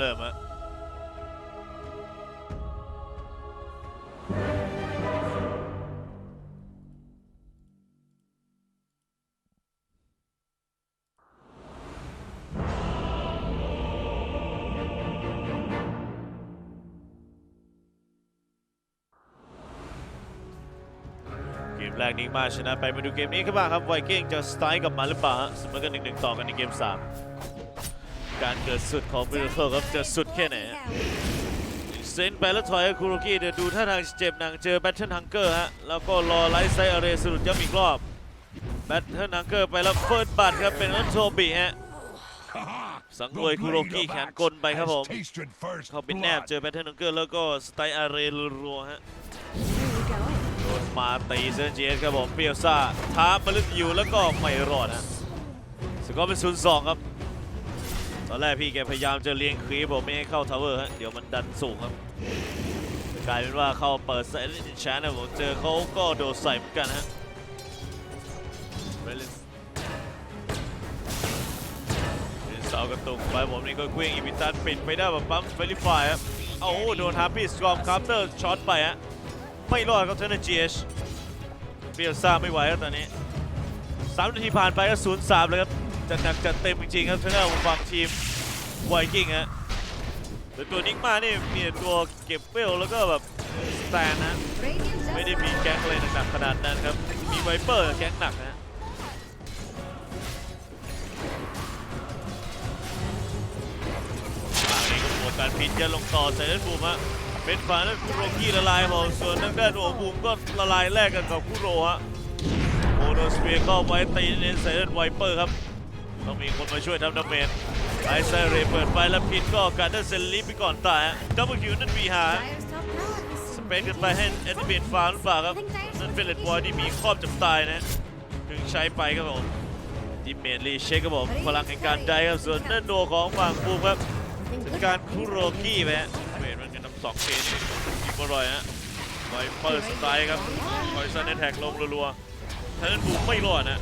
เริ่มฮะเกมแรกนี้มาชนะไปมาดูเกมนี้กันบ้างครับไวกิ้งจะสไตล์กลับมาหรือเปล่าฮะเสมอกันหนึ่งหนึ่งต่อกันในเกมสาม การเกิดสุดของมิราเคิลครับจะสุดแค่ไหนฮะเซนไปแล้วถอยให้คุโรกิเดี๋ยวดูท่าทางเจ็บหนังเจอแบทเทิลฮังเกอร์ฮะแล้วก็รอไลท์ไซอาเรสรุดย้ำอีกรอบแบทเทิลฮังเกอร์ไปแล้วเฟิร์สบัตครับเป็นนันโทบิฮะสังเวยคุโรกิแขนกลไปครับผมเข้าไปแนบเจอแบทเทิลฮังเกอร์แล้วก็สไตล์อาเรรัวๆฮะโดนมาตีเซนเจสครับผมเปียวซ่าท้ามาลึกอยู่แล้วก็ไม่รอดฮะสกอร์เป็นศูนย์สองครับ ตอนแรกพี่แกพยายามจะเลี้ยงครีปผมไม่ให้เข้าทาวเวอร์ฮะเดี๋ยวมันดันสูงครับกลายเป็นว่าเข้าเปิดไซเลนชานะผมเจอเขาก็โดดใส่เหมือนกันฮะเวลินเป็นเสากระตุกไปผมนี่ก็เคว้งอีพิตันปิดไปได้แบบปั๊มเฟลิฟายครับเอาโดนฮาร์ปี้สกอมคาร์เตอร์ช็อตไปฮะไม่รอดครับเทนเนจีเอชเบียซ่าไม่ไหวครับตอนนี้สามนาทีผ่านไปก็ศูนย์สามเลยครับ จัดหนักจัดเต็มจริงๆครับทางด้านของฝั่งทีมไวกิ้งฮะแต่ตัวนิกมานี่มีตัวเก็บเวลแล้วก็แบบสแตนนะไม่ได้มีแก๊งอะไรหนักๆขนาดนั้นครับ มีไวเปอร์แก๊งหนักนะอันนี้ก็บวกการพินจะลงต่อใส่เล่นบูมฮะเป็นฝายนั้นคุโรกิละลายขอส่วนทางด้านโอบูมก็ละลายแลกกันกับคุโรฮะโอโดสเปียร์เข้าไว้ตีเน้นใส่เล่นไวเปอร์ครับ ต้องมีคนมาช่วยทำดาเมจไอซ์ไซเรเปิดไฟแล้วพินก็การเดนเซนลีไปก่อนตายดับเบิลคิวนั่นวีหาสเปนกันไปให้แอนติเมตฟาวหรือเปล่าครับนั่นเป็นเลดบอยที่มีครอบจับตายนะถึงใช้ไปครับผมดิเมทรีเช็คครับผมพลังแห่งการได้ครับส่วนนั่นโดของฝั่งบูมครับจัดการคุโรกี้ไปฮะเวทมันจะนำสองเคสอีกบอลอยฮะไวเปอร์สไตล์ครับคอยซันแท็กลงรัวๆท่านั้นบูมไม่รอดนะ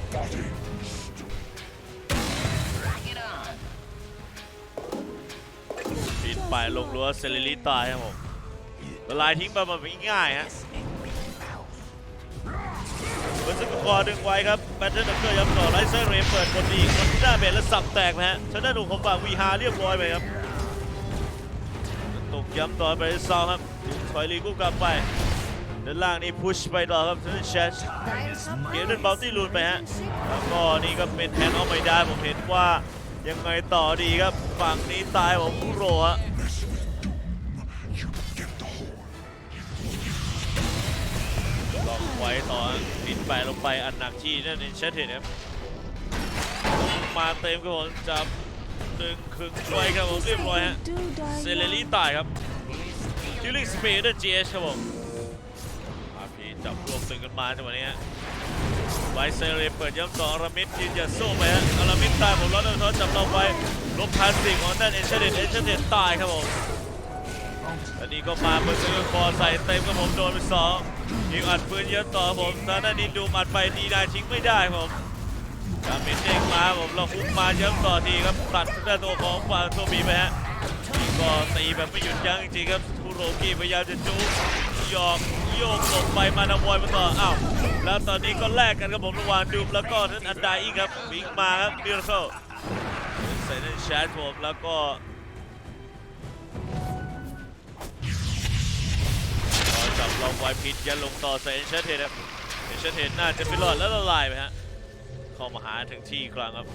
ปีนป่ายลงรั้วเซเลรีตายครับผมละลายทิ้งไปมันไม่ง่ายฮะเบอร์ซึกคอดึงไว้ครับแบตเทิลดักเกอร์ย้ำต่อไลเซอร์เรมเปิดคนดีคนที่หน้าเบสแล้วสับแตกนะฮะชนะหนุ่มของฝั่งวีฮาเรียบร้อยไปครับตกย้ำต่อไปซาวครับถอยลีกุ๊กกลับไปด้านล่างนี่พุชไปต่อครับชนะแชชเกมเดินเบลตี้ลูนไปฮะแล้วก็นี่ก็เป็นแทนเอาไม่ได้ผมเห็นว่ายังไงต่อดีครับฝั่งนี้ตายของคุโรฮะ ไว้ต่อปิดไปลงไปอันหนักที่นั่นเองเชตเห็นครับมาเต็มครับผมจับดึงคึงไว้ครับผมเรียบร้อยฮะเซเลรี่ตายครับคิลลิ่งสเปเดอร์จีเอชครับผมอาพีจับรวมตึงกันมาจังหวะนี้ฮะไวเซเลเปิดย้ำสองอารามิดยืนหยัดสู้ไปฮะอารามิดตายผมร้อนเลยทอจับเราไปลบพาสติกของด้นเอเชเดนเอเชเดนตายครับผมอันนี้ก็มาเปิดซื้อคอใส่เต็มกับผมโดนไปสอง ยิงอัดปืนเยอะต่อผมทางด้นนี้ดูอัดไปดีได้ทิ้งไม่ได้ผมดาเมจเด้งมาผมเราคุกมาเยอะต่อทีครับตัดทางด้าตัวของฝั่งโทบีไปฮะนี่ก็ตีแบบไม่หยุดยั้งจริงครับคุโรกิพยายามจะจู๊ยอกโยกหลบไปมานาวอยมาต่ออ้าวแล้วตอนนี้ก็แลกกันครับผมระหว่างดูมแล้วก็นั้นอันไดอีกครับวิ่งมาครับมิราเคิลใส่นั่นแชทผมแล้วก็ ก็จับลองไวพิษยันลงต่อใส่เอเชเทนครับเอเชเทนน่าจะไม่รอดแล้วละลายไปฮะเข้ามาหาถึงที่กครั้งครับ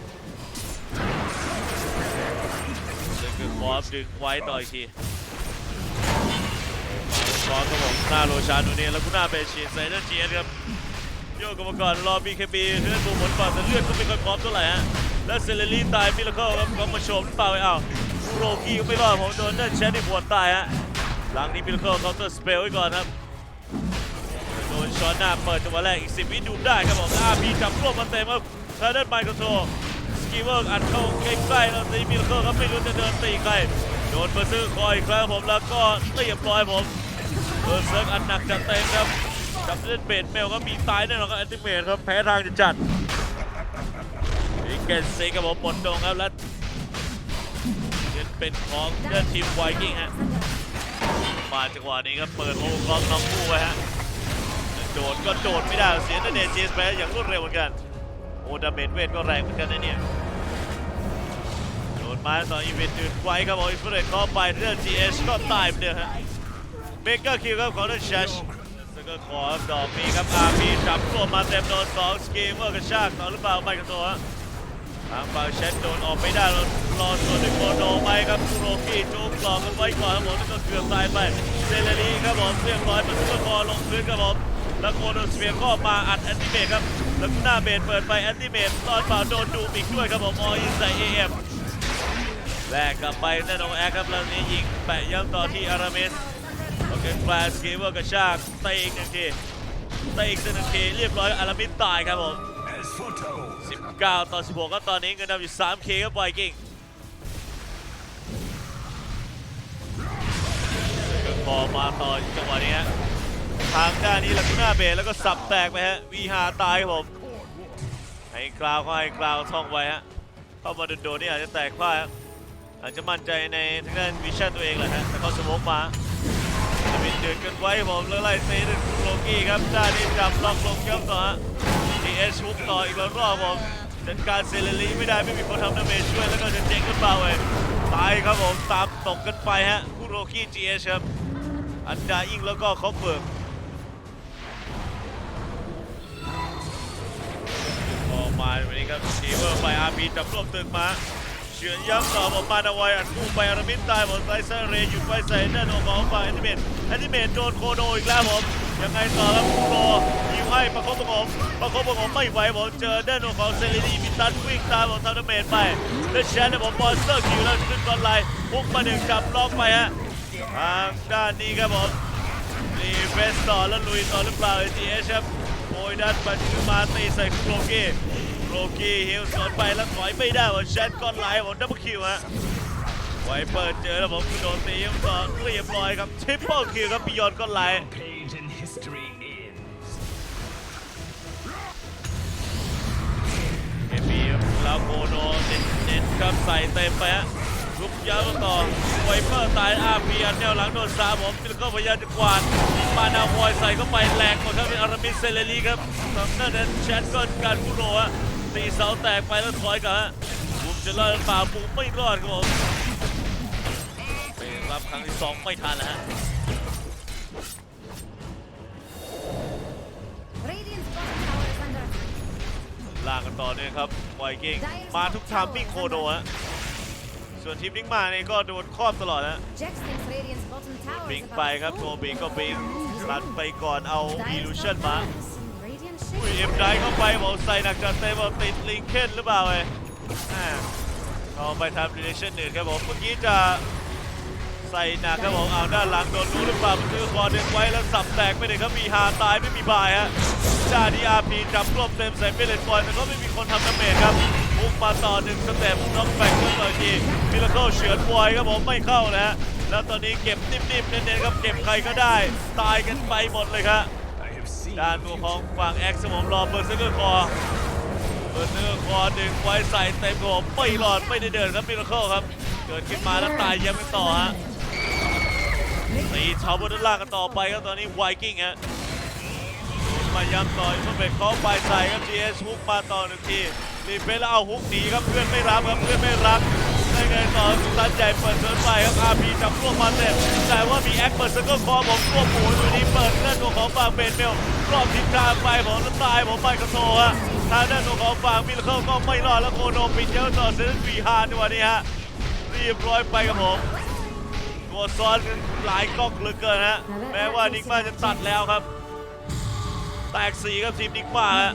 ซึ่งคือคอฟดึงไว้ต่ออีกทีคอฟครับผมหน้าโรชานูเนียแล้วก็หน้าเบชีใส่เลือดเจียนครับโยกกลับมาก่อนรอบีเคบีเลือดบูหมดก่อนแต่เลือดก็ไม่ค่อยพร้อมเท่าไหร่ฮะแล้วเซเลรีตายมิลเคิลครับก็มาโฉมหรือเปล่าไอ้าวโรกี้ก็ไม่รอดผมโดนเดินแชนนี่ปวดตายฮะหลังนี้มิลเคิลเคาน์เตอร์สเปลไว้ก่อนครับ ช็อตหน้าเปิดจังหวะแรกอีก 10 วิดูได้ครับผมอาพีจับรวบมาเต็มครับทางด้านไมค์คอนโทรสกีเวอร์กอัดเข้าใกล้ๆแล้วตีมิลเคิลครับไม่รู้จะเดินตีใครโดนเบอร์ซื้อคอยครับผมแล้วก็เรียบร้อยผมเบอร์เซิร์กอันหนักจัดเต็มครับจับเล่นเบสเมลก็มีตายแน่นอนครับแอนติเมทครับแพ้ทางจะจัดอีกเกนซีกับผมหมดดงครับแล้วเล่นเบเป็นของเดินทีมไวกิ้งฮะมาจังหวะนี้ครับเปิดโอ้กล้องน้องคู่ไว้ฮะ โดดก็โดดไม่ได้เสียนาเดชเจสไปอย่างรวดเร็วเหมือนกันโอดาเมจเวทก็แรงเหมือนกันนะเนี่ยโดดมาต่ออีเวนต์ดืดไว้ครับผมอิฟเอนซ์เข้าไปเรื่อง GH ก็ตายไปเลยฮะเบเกอร์คิวครับของเดนชัชแล้วก็ขอดอกนี้ครับอาร์พีจับตัวมาเต็มโดนสองสกีเมอร์กระชากต่อหรือเปล่าไม่กระตัวฮะทางฝั่งเชนโดนออกไม่ได้รอส่วนหนึ่งโมโนไปครับคุโรกี้โจมกรอบกันไว้ก่อนครับผมแล้วก็เกือบตายไปเซเลรีครับผมเรียบร้อยมันก็คอลงพื้นครับผม แล้วโคโนสเฟียร์ก็มาอัดแอนติเมตครับ แล้วหน้าเบนเปิดไปแอนติเมตตอนเปล่าโดนดูอีกด้วยครับผมออินใส่เอ็มแลกกลับไปแน่นอนแอคครับแล้วนี้ยิงแปะย้ำต่อที่อาราเมสโอเคแฟลชเกเวอร์กระชากเตะอีกหนึ่งทีเตะอีกหนึ่งทีเรียบร้อยอารามิสตายครับผม19 ต่อ 16 ก็ตอนนี้เงินนำอยู่ 3K ครับไวกิ้งก็พอมาต่อจังหวะนี้ฮะ ทางด้านนี้ลากูน่าเบย์แล้วก็สับแตกไปฮะวีฮาตายครับผมให้กราวก็ให้กราวท่องไว้ฮะเข้ามาโดนๆนี่อาจจะแตกพ่ายอาจจะมั่นใจในทางด้านวิชั่นตัวเองแหละฮะแต่เขาสโมกมาจะมีเดือดกันไว้ผมแล้วไล่เตะด้วยโลกี้ครับด้านนี้จับล็อกลงย่ำต่อฮะดีเอชฮุกต่ออีกรอบผมจัดการเซเลรีไม่ได้ไม่มีคนทำดาเมจช่วยแล้วก็จะเจ๊งขึ้นเปล่าเว้ยตายครับผมตามตกกันไปฮะคุโรคิจีเอชครับอันดาอิงแล้วก็คอปเบิร์ก มาวันนี้ครับทีเวอร์ไปอาร์พีจับรวบตึกมาเฉือนย้ำต่อผมมาดาวายอัดคู่ไปอารามินตายหมดไซเซอร์เรย์หยุดไฟใส่หน้าโนของฝั่งแอนิเมตแอนิเมตโดนโคโดอีกแล้วผมยังไงต่อครับคูโรยิงให้ประคบประงมประคบประงมไม่ไหวผมเจอด้านโนของเซเลนีมิตันวิ่งตามผมทำดาเมจไปแล้วแชนเนี่ยผมบอลเตอร์คิวแล้วขึ้นบอลไลน์พุ่งมาหนึ่งจับล็อกไปฮะทางด้านนี้ครับผมรีเฟสต่อแล้วลุยต่อหรือเปล่าเอทีเอชครับโอยดันมาถึงมาตีใส่โครกี้ โครกี้ฮิลสวนไปแล้วถอยไม่ได้ว่าแชทก้อนไลน์ผมดับเบิลคิวฮะไวเปิดเจอแล้วผมโดนตียังต่อเรียบร้อยครับทริปเปิลคิวครับบิยอนก้อนไลน์ Page in history ends. เอมีแล้วโมโนเน้นเน้นครับใส่เต็มไปฮะลุกยาวมาต่อไวเปอร์ตายอาร์พีอันแนวหลังโดนสามผมแล้วก็พยายามจะกวาดมานาบอยใส่เข้าไปแหลกหมดครับเป็นอารามิสเซเลรีครับทางด้านนั้นแชทก็การกุโรฮะ ตีเสาแตกไปแล้วถอยกลับฮะบุมจะรอดหรือเปล่าบุมไม่รอดครับผมไปรับครั้งที่สองไม่ทันแล้วฮะ Radiant's bottom tower is under attack. ล่างกันต่อเนี่ยครับไวกิ้งมาทุกทามมิ่งโคโดฮะส่วนทีมนิกมาเนี่ยก็โดนครอบตลอดฮะ Jax thinks Radiant's bottom tower บิง is ไป about ครับ to โท fall. บิงก็บิงรันไปก่อนเอา Dire's อีลูชัน top มา อุ้ยเอ็มได้เข้าไปบอกใส่หนักจัดเต็มบอกติดลิงเคนหรือเปล่าเว้ยเอาไปทำดีเลชั่นหนึ่งครับผมเมื่อกี้จะใส่หนักครับผมเอาด้านหลังโดนรู้หรือเปล่ามันคือคอดึงไว้แล้วสับแตกไปเลยครับมีฮาตายไม่มีบายฮะจ่าดีอาร์พีจับกลบเต็มใส่เมเลนบอลแต่ก็ไม่มีคนทำดาเมจครับพุ่งมาต่อหนึ่งสเต็ปน้องแบกเพื่อนต่ออีกทีมิลเคิลเฉือนบอยครับผมไม่เข้านะฮะแล้วตอนนี้เก็บนิ่มๆเน้นๆครับเก็บใครก็ได้ ตายกันไปหมดเลยครับ ด้านตัวของฝั่งแอ็กซ์ผมรอเบอร์เซอร์คอเบอร์เซอร์คอดึงไว้ใส่เต็มผมไม่รอดไม่ได้เดินครับมิราเคิลครับ เกิดขึ้นมาแล้วตายยังไม่ต่อฮะตีชาวบนด้านล่างกันต่อไปครับตอนนี้ไวกิ้งฮะมาย้ำต่อยเพื่อเป็นเขาไปใส่ครับ GS ฮุกมาต่อหนึ่งทีรีเฟซแล้วเอาฮุกหนีครับเพื่อนไม่รับครับเพื่อนไม่รับ ได้ไงต่อสุตันใหญ่เปิดเสิร์ฟไปครับอาร์พีจับรวงมาเต็มแต่ว่ามีแอคเปิดเซอร์เคิลคอผมรวงหมูอยู่นี้เปิดเลือดตัวของฝั่งเบนเมลรอบทิศทางไปผมแล้วตายผมไปกระโถฮะทางด้านตัวของฝั่งมิลเคิลก็ไม่รอดแล้วโคโนปิดเยอะต่อเซนต์วีฮาร์ในวันนี้ฮะเรียบร้อยไปครับผมตัวซ้อนกันหลายกล้องเหลือเกินฮะแม้ว่านิกมาจะตัดแล้วครับ แตกสีครับทีมนิกมาฮะ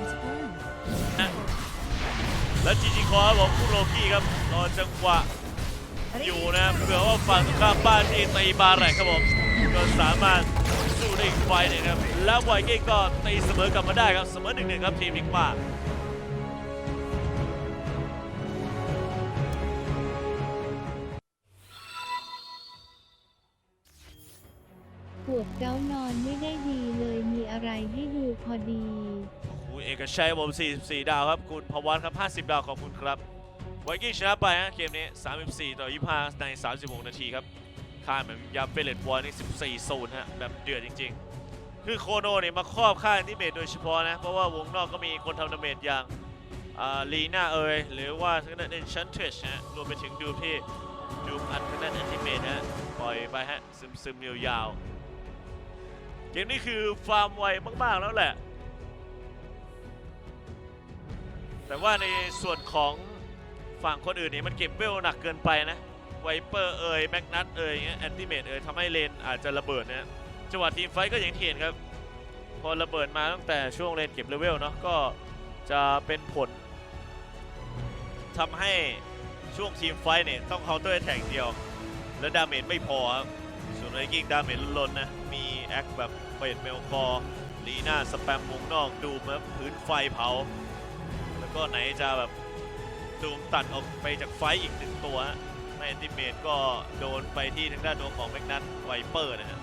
และจีจีคอร์ผมคุโรกี้ครับรอจังหวะอยู่นะเผื่อว่าฝั่งตรงข้ามบ้านที่ตีบาแรกครับผมก็สามารถสู้ได้อีกไฟหนึงครับ แล้วไวกิ้งก็ตีเสมอกลับมาได้ครับเสมอหนึ่งหนึ่งครับทีมนิกมาปวดเก้านอนไม่ได้ดีเลยมีอะไรให้ดูพอดี คุณเอกชัยผม44 ดาวครับ คุณพวัตครับ 50 ดาวขอบคุณครับไวกิ้งชนะไปฮะเกมนี้ 34 ต่อ 25 ใน 36 นาทีครับค่าเหมือนยาเฟเลตวอร์นี่14 0ฮะแบบเดือดจริง ๆ คือโคโนเนี่ยมาครอบค่ายที่เมดโดยเฉพาะนะ เพราะว่าวงนอกก็มีคนทำดาเมจอย่างลีน่าเอยหรือว่าทางด้นเอนชันเทชฮะรวมไปถึงดูที่ดูอัดทางด้นแอนติเมทฮะปล่อยไปฮะซึมซึมๆยาวๆเกมนี้คือฟาร์มไวมากๆแล้วแหละ แต่ว่าในส่วนของฝั่งคนอื่นนี่มันเก็บเวลหนักเกินไปนะไวเปอร์เอ่ยแมกนัตเอ่ยแอนติเมตเอ่ยทำให้เลนอาจจะระเบิดนะจังหวะทีมไฟก็อย่างที่เห็นครับ พอระเบิดมาตั้งแต่ช่วงเลนเก็บเลเวลเนาะก็จะเป็นผลทำให้ช่วงทีมไฟเนี่ยต้องเคาน์เตอร์แทงเดียว แล้วดาเมจไม่พอครับส่วนไอกิ้งดาเมจล้นนะ มีแอคแบบเปิดเมลคอร์ลีน่าสแปมวงนอกดูมครับพื้นไฟเผา แล้วก็ไหนจะแบบดูมตัดออกไปจากไฟอีกหนึ่งตัวในแอนติเมตก็โดนไปที่ทางด้านตรงของแมกนัทไวเปอร์นะฮะ